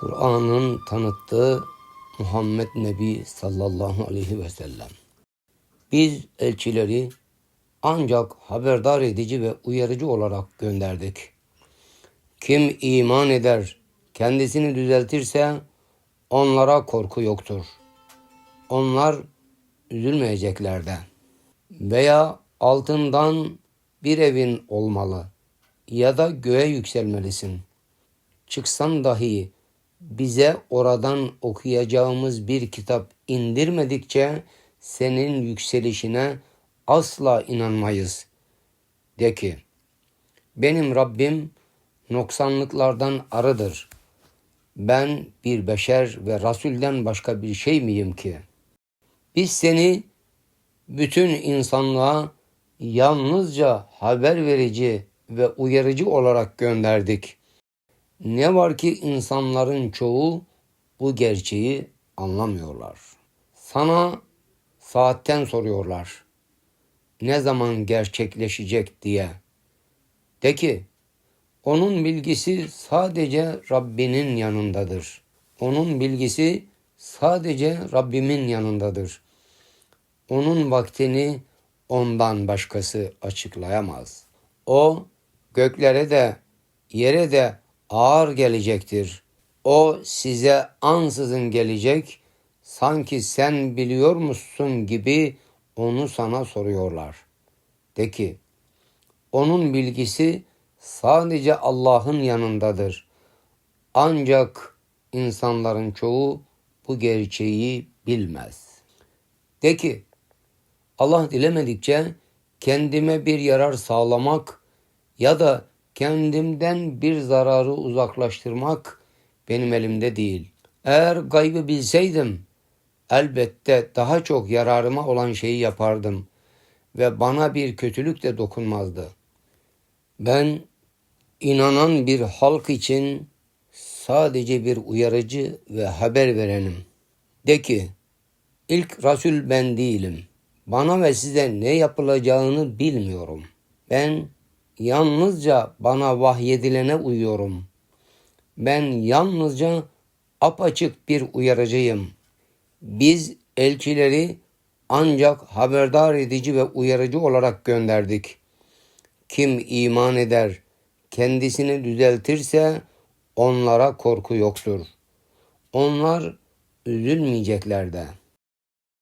Kur'an'ın tanıttığı Muhammed Nebi sallallahu aleyhi ve sellem. Biz elçileri ancak haberdar edici ve uyarıcı olarak gönderdik. Kim iman eder, kendisini düzeltirse onlara korku yoktur. Onlar üzülmeyecekler de. Veya altından bir evin olmalı ya da göğe yükselmelisin. Çıksan dahi bize oradan okuyacağımız bir kitap indirmedikçe senin yükselişine asla inanmayız. De ki, benim Rabbim noksanlıklardan arıdır. Ben bir beşer ve Rasulden başka bir şey miyim ki? Biz seni bütün insanlığa yalnızca haber verici ve uyarıcı olarak gönderdik. Ne var ki insanların çoğu bu gerçeği anlamıyorlar. Sana saatten soruyorlar. Ne zaman gerçekleşecek diye. De ki, onun bilgisi sadece Rabbinin yanındadır. Onun bilgisi sadece Rabbimin yanındadır. Onun vaktini ondan başkası açıklayamaz. O göklere de yere de ağır gelecektir. O size ansızın gelecek, sanki sen biliyor musun gibi onu sana soruyorlar. De ki, onun bilgisi sadece Allah'ın yanındadır. Ancak insanların çoğu bu gerçeği bilmez. De ki, Allah dilemedikçe kendime bir yarar sağlamak ya da kendimden bir zararı uzaklaştırmak benim elimde değil. Eğer gaybı bilseydim elbette daha çok yararıma olan şeyi yapardım ve bana bir kötülük de dokunmazdı. Ben inanan bir halk için sadece bir uyarıcı ve haber verenim. De ki, ilk Resul ben değilim. Bana ve size ne yapılacağını bilmiyorum. Ben yalnızca bana vahyedilene uyuyorum. Ben yalnızca apaçık bir uyarıcıyım. Biz elçileri ancak haberdar edici ve uyarıcı olarak gönderdik. Kim iman eder, kendisini düzeltirse onlara korku yoktur. Onlar üzülmeyecekler de.